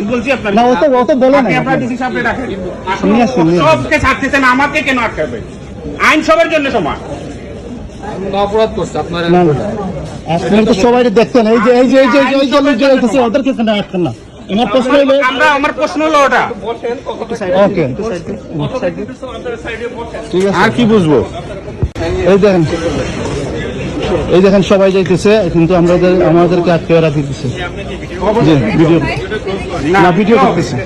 আমি বলছি আপনার না ও তো ও তো বলে না আপনার ডিসি সাহেবকে ডাকেন নিয়ে আসুন, নিয়ে আসুন। সবকে ছাড়তেছেন আমাকে কেন আটকাবে আইন সবার জন্য সমান। অপরাধ করছে আপনার না না। আপনারা তো সবাই দেখতেন এই যে এই যে এই যে এই যে লোক যাইতেছে ওদেরকে কেন আটকেন না। আমার প্রশ্ন হলো আমরা আমার প্রশ্ন হলো ওটা। ওকে। ঠিক আছে। আর কি বুঝব? এই দেখেন। এই দেখেন সবাই যাইতেছে কিন্তু আমাদের আমাদেরকে আটকে রাখি দিচ্ছে জি ভিডিও না ভিডিও করতেছে।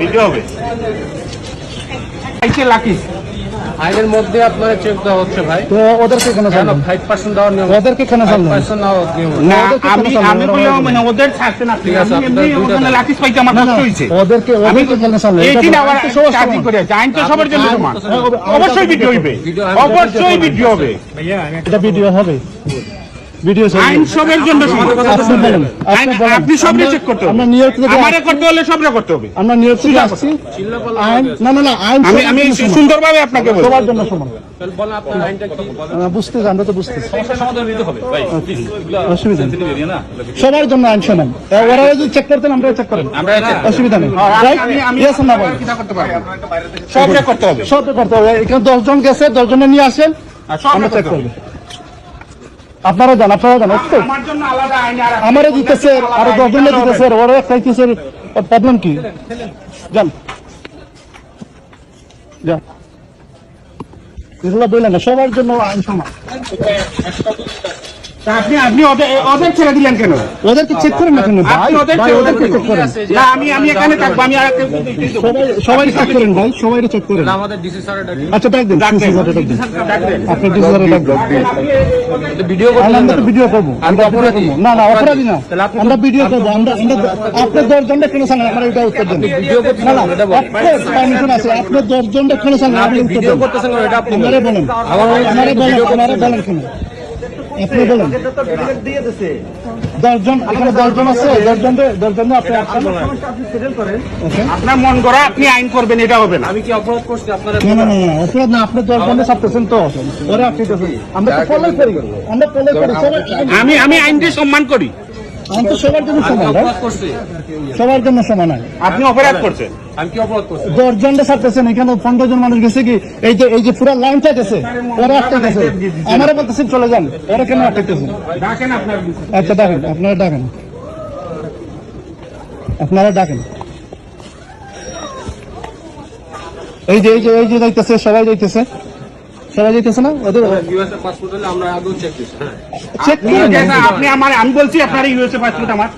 ভিডিও হবে। আইছে লাকি আইনের মধ্যে আপনার চেক দেওয়া হচ্ছে ভাই। তো ওদেরকে কেন ফাইভ পার্সেন্ট দেওয়ার নিয়ম? ওদেরকে কেন জানলেন পার্সেন্ট দেওয়ার নিয়ম না আমি আমি বললাম মানে ওদের ছাড়তে না ঠিক আছে, এমনি ওখানে দেন। লাকিস পাইতে আমার কষ্ট না, হয়েছে। ওদেরকে ওদেরকে কেন জানলেন এটা এইটি না বলা- আবার চার্জিং করে আছে আইন তো সবার জন্য সমান। অবশ্যই। ভিডিও ভিডিও- অবশ্যই ভিডিও হবে। এটা ভিডিও হবে। ভিডিও আইন সবার জন্য আপনি চেক করতে হবে। আমরা আমারে করতে হলে সবরা করতে হবে। আমরা নিউ থেকে আসছি। আইন না না না আইন আমি। সুন্দরভাবে আপনাকে বলব সবার জন্য সমান। না সবার জন্য আইন সমান। ওরা যদি চেক করতেন আমরা চেক করেন অসুবিধা নেই? কিটা করতে হবে। সব করতে হবে। এখানে দশজন গেছে দশজনে নিয়ে আসেন। আমরা চেক করব। আপনারা জান আপনারা জান আমার আমারও দিতেছে আরও দশজনে দিতেছে ওরা একটা দিতেছে প্রবলেম কি? জান। যান এগুলো বললেন না সবার জন্য আইন সমান। আপনি আপনি ওদের ছেড়ে দিলেন কেন? ওদেরকে চেক করেন না কেন? ভাই ভাই ওদেরকে চেক করেন। না আমি আমি এখানে থাকব আমি আর সবাই সবাই চেক করেন ভাই সবাই চেক করেন। আমাদের ডিসি স্যারের আচ্ছা ডাক দিন স্যারের ডাক দিন। আপনার ডিসি ডাক দিন। ভিডিও করতে আমরা তো ভিডিও করব। আমরা অপরাধী? না না অপরাধী। না। আমরা ভিডিও করব। আমরা আমরা আপনার দশজনটা কেন জানেন আমরা এটা উত্তর দেন। ভিডিও করতে না পারমিশন আছে। আপনার দশজনটা কেন জানেন আপনি আপনি উত্তর ভিডিও দেন। করতেছেন এটা আপনি বলেন। আমারে বলেন আমারে বলেন আমারে বলেন কেন? আপনি বলেন। দশজন এখানে দশজন আছে দশজন দশজন আপনি আপনার মন করা আপনি আইন করবেন এটা হবে না। আমি কি অপরাধ করছি? আপনার না না না না, অপরাধ না আপনি দশজনে ছাপতেছেন তো। ওরা আপনি আমরা তো ফলো করি আমরা ফলো করি আমি আমি আইনকে সম্মান করি। সবার জন্য সমান ভাই। অপরাধ করছি। সবার জন্য সমান হয়। আপনি অপরাধ করছেন। আমি কি অপরাধ করছি? দশ জনটা ছাড়তেছেন এখানে পনেরো জন মানুষ গেছে কি? এই যে এই যে পুরো লাইনটা গেছে ওরা আটকে গেছে। বলতেছেন চলে যান। ওরা কেন আচ্ছা ডাকেন আপনারা ডাকেন। আপনারা ডাকেন। এই যে এই যে এই যে যাইতেছে সবাই যাইতেছে। সবাই যাইতেছে না ওদের ইউএসএ পাসপোর্ট হলে আমরা আগেও চেক হ্যাঁ আপনি আমার আমি বলছি আপনার ইউএসএ পাসপোর্ট আমার।